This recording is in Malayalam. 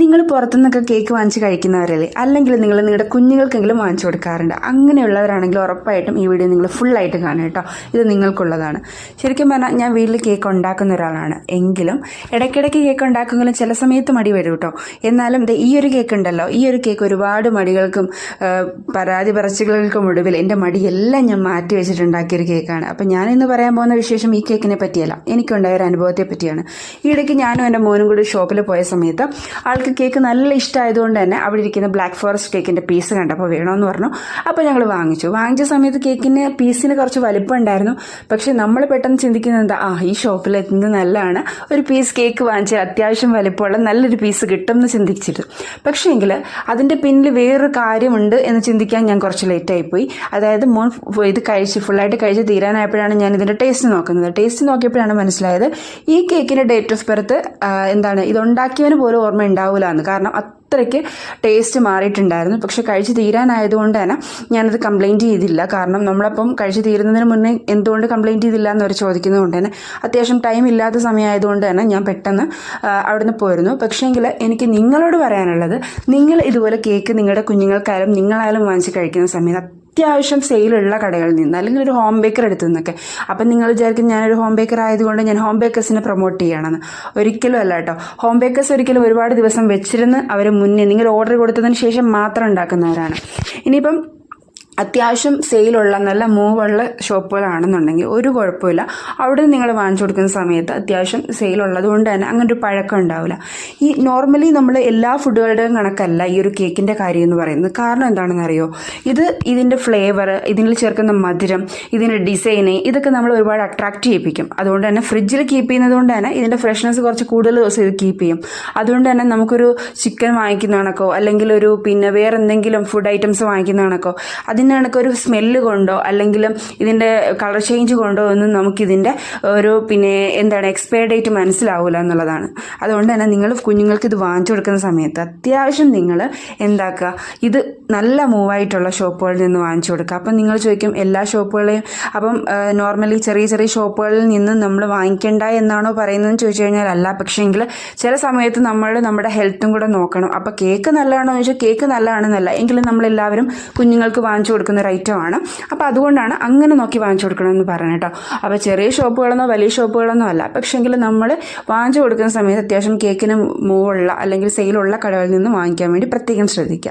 നിങ്ങൾ പുറത്തുനിന്നൊക്കെ കേക്ക് വാങ്ങിച്ച് കഴിക്കുന്നവരല്ലേ? അല്ലെങ്കിൽ നിങ്ങൾ നിങ്ങളുടെ കുഞ്ഞുങ്ങൾക്കെങ്കിലും വാങ്ങിച്ചു കൊടുക്കാറുണ്ട്. അങ്ങനെയുള്ളവരാണെങ്കിൽ ഉറപ്പായിട്ടും ഈ വീഡിയോ നിങ്ങൾ ഫുള്ളായിട്ട് കാണുക കേട്ടോ. ഇത് നിങ്ങൾക്കുള്ളതാണ്. ശരിക്കും പറഞ്ഞാൽ ഞാൻ വീട്ടിൽ കേക്ക് ഉണ്ടാക്കുന്ന ഒരാളാണ്. എങ്കിലും ഇടയ്ക്കിടയ്ക്ക് കേക്ക് ഉണ്ടാക്കുമെങ്കിലും ചില സമയത്ത് മടി വരും കേട്ടോ. എന്നാലും ഈ ഒരു കേക്ക് ഉണ്ടല്ലോ. ഈ ഒരു കേക്ക് ഒരുപാട് മടികൾക്കും പരാതി പറച്ചുകൾക്കും ഒടുവിൽ എന്റെ മടിയെല്ലാം ഞാൻ മാറ്റി വെച്ചിട്ടുണ്ടാക്കിയൊരു കേക്കാണ്. അപ്പം ഞാനിന്ന് പറയാൻ പോകുന്ന വിശേഷം ഈ കേക്കിനെ പറ്റിയല്ല. എനിക്കുണ്ടായ ഒരു അനുഭവത്തെ പറ്റിയാണ് ഈ ഇടയ്ക്ക് ഞാനും എന്റെ മോനും കൂടി ഷോപ്പിൽ പോയ സമയത്ത് ആൾക്ക് കേക്ക് നല്ല ഇഷ്ടമായതുകൊണ്ട് തന്നെ അവിടെ ഇരിക്കുന്ന ബ്ലാക്ക് ഫോറസ്റ്റ് കേക്കിന്റെ പീസ് കണ്ടപ്പോൾ വേണമെന്ന് പറഞ്ഞു. അപ്പോൾ ഞങ്ങൾ വാങ്ങിച്ചു. വാങ്ങിച്ച സമയത്ത് കേക്കിന് പീസിന് കുറച്ച് വലിപ്പം ഉണ്ടായിരുന്നു. പക്ഷേ നമ്മൾ പെട്ടെന്ന് ചിന്തിക്കുന്നത് എന്താ? ആ ഈ ഷോപ്പിൽ എത്തുന്നത് നല്ലതാണ്. ഒരു പീസ് കേക്ക് വാങ്ങിച്ചാൽ അത്യാവശ്യം വലിപ്പമുള്ള നല്ലൊരു പീസ് കിട്ടും എന്ന് ചിന്തിച്ചിട്ട് പക്ഷേങ്കിൽ അതിന്റെ പിന്നിൽ വേറൊരു കാര്യമുണ്ട് എന്ന് ചിന്തിക്കാൻ ഞാൻ കുറച്ച് ലേറ്റായി പോയി. അതായത് മോൻ ഇത് കഴിച്ച് ഫുള്ളായിട്ട് കഴിച്ച് തീരാനായപ്പോഴാണ് ഞാൻ ഇതിന്റെ ടേസ്റ്റ് നോക്കുന്നത്. ടേസ്റ്റ് നോക്കിയപ്പോഴാണ് മനസ്സിലായത് ഈ കേക്കിന്റെ ഡേറ്റ് ഓഫ് ബർത്ത് എന്താണ്? ഇത് ഉണ്ടാക്കിയവന് പോലും ഓർമ്മ ഉണ്ടാവില്ല എന്ന് കാരണം അത്രയ്ക്ക് ടേസ്റ്റ് മാറിയിട്ടുണ്ടായിരുന്നു. പക്ഷെ കഴിച്ച് തീരാനായതുകൊണ്ട് തന്നെ ഞാനത് കംപ്ലൈന്റ് ചെയ്തില്ല. കാരണം നമ്മളപ്പം കഴിച്ച് തീരുന്നതിന് മുന്നേ എന്തുകൊണ്ട് കംപ്ലൈന്റ് ചെയ്തില്ല എന്നവർ ചോദിക്കുന്നതുകൊണ്ട് തന്നെ അത്യാവശ്യം ടൈം ഇല്ലാത്ത സമയമായതുകൊണ്ട് തന്നെ ഞാൻ പെട്ടെന്ന് അവിടുന്ന് പോയിരുന്നു പക്ഷേങ്കിൽ എനിക്ക് നിങ്ങളോട് പറയാനുള്ളത് നിങ്ങൾ ഇതുപോലെ കേക്ക് നിങ്ങളുടെ കുഞ്ഞുങ്ങൾക്കായാലും നിങ്ങളായാലും വാങ്ങിച്ച് കഴിക്കുന്ന സമയത്ത് അത്യാവശ്യം സെയിലുള്ള കടകളിൽ നിന്ന് അല്ലെങ്കിൽ ഒരു ഹോം ബേക്കർ എടുത്തു നിന്നൊക്കെ. അപ്പം നിങ്ങൾ വിചാരിക്കും ഞാനൊരു ഹോം ബേക്കർ ആയതുകൊണ്ട് ഞാൻ ഹോം ബേക്കേഴ്സിനെ പ്രൊമോട്ട് ചെയ്യണമെന്ന്. ഒരിക്കലും അല്ല കേട്ടോ. ഹോം ബേക്കേഴ്സ് ഒരിക്കലും ഒരുപാട് ദിവസം വെച്ചിരുന്ന് അവർ മുന്നേ നിങ്ങൾ ഓർഡർ കൊടുത്തതിന് ശേഷം മാത്രം ഉണ്ടാക്കുന്നവരാണ്. ഇനിയിപ്പം അത്യാവശ്യം സെയിലുള്ള നല്ല മൂവുള്ള ഷോപ്പുകളാണെന്നുണ്ടെങ്കിൽ ഒരു കുഴപ്പമില്ല. അവിടെ നിങ്ങൾ വാങ്ങിച്ചു കൊടുക്കുന്ന സമയത്ത് അത്യാവശ്യം സെയിലുള്ളത് കൊണ്ട് തന്നെ അങ്ങനെ ഒരു പഴക്കം ഉണ്ടാവില്ല. ഈ നോർമലി നമ്മൾ എല്ലാ ഫുഡുകളുടെയും കണക്കല്ല ഈ ഒരു കേക്കിന്റെ കാര്യം എന്ന് പറയുന്നത്. കാരണം എന്താണെന്ന് അറിയോ ഇത് ഇതിന്റെ ഫ്ലേവർ ഇതിൽ ചേർക്കുന്ന മധുരം ഇതിന്റെ ഡിസൈന് ഇതൊക്കെ നമ്മൾ ഒരുപാട് അട്രാക്റ്റ് ചെയ്യിപ്പിക്കും. അതുകൊണ്ട് തന്നെ ഫ്രിഡ്ജിൽ കീപ്പ് ചെയ്യുന്നത് കൊണ്ട് തന്നെ ഇതിന്റെ ഫ്രഷ്നെസ് കുറച്ച് കൂടുതൽ ദിവസം ഇത് കീപ്പ് ചെയ്യും. അതുകൊണ്ട് തന്നെ നമുക്കൊരു ചിക്കൻ വാങ്ങിക്കുന്ന കണക്കോ അല്ലെങ്കിൽ ഒരു പിന്നെ വേറെ എന്തെങ്കിലും ഫുഡ് ഐറ്റംസ് വാങ്ങിക്കുന്ന കണക്കോ കണക്ക് ഒരു സ്മെല്ല് കൊണ്ടോ അല്ലെങ്കിൽ ഇതിന്റെ കളർ ചേഞ്ച് കൊണ്ടോ ഒന്നും നമുക്കിതിന്റെ ഒരു പിന്നെ എന്താണ് എക്സ്പയർ ഡേറ്റ് മനസ്സിലാവില്ല എന്നുള്ളതാണ്. അതുകൊണ്ട് തന്നെ നിങ്ങൾ കുഞ്ഞുങ്ങൾക്ക് ഇത് വാങ്ങിച്ചു കൊടുക്കുന്ന സമയത്ത് അത്യാവശ്യം നിങ്ങൾ എന്താക്കുക ഇത് നല്ല മൂവായിട്ടുള്ള ഷോപ്പുകളിൽ നിന്ന് വാങ്ങിച്ചു കൊടുക്കുക. അപ്പം നിങ്ങൾ ചോദിക്കും എല്ലാ ഷോപ്പുകളെയും അപ്പം നോർമലി ചെറിയ ചെറിയ ഷോപ്പുകളിൽ നിന്ന് നമ്മൾ വാങ്ങിക്കേണ്ട എന്നാണോ പറയുന്നതെന്ന് ചോദിച്ചു കഴിഞ്ഞാൽ അല്ല. പക്ഷേങ്കിൽ ചില സമയത്ത് നമ്മൾ നമ്മുടെ ഹെൽത്തും കൂടെ നോക്കണം. അപ്പോൾ കേക്ക് നല്ലതാണോ എന്ന് ചോദിച്ചാൽ കേക്ക് നല്ലതാണെന്നല്ല. എങ്കിലും നമ്മളെല്ലാവരും കുഞ്ഞുങ്ങൾക്ക് വാങ്ങിച്ചു കൊടുക്കുന്ന ഒരു ഐറ്റമാണ് അപ്പോൾ അതുകൊണ്ടാണ് അങ്ങനെ നോക്കി വാങ്ങിച്ചു കൊടുക്കണമെന്ന് പറയുന്നത് കേട്ടോ. അപ്പോൾ ചെറിയ ഷോപ്പുകളെന്നോ വലിയ ഷോപ്പുകളെന്നോ അല്ല. പക്ഷേങ്കിൽ നമ്മൾ വാങ്ങിച്ചു കൊടുക്കുന്ന സമയത്ത് അത്യാവശ്യം കേക്കിന് മൂവുള്ള അല്ലെങ്കിൽ സെയിലുള്ള കടകളിൽ നിന്ന് വാങ്ങിക്കാൻ വേണ്ടി പ്രത്യേകം ശ്രദ്ധിക്കുക.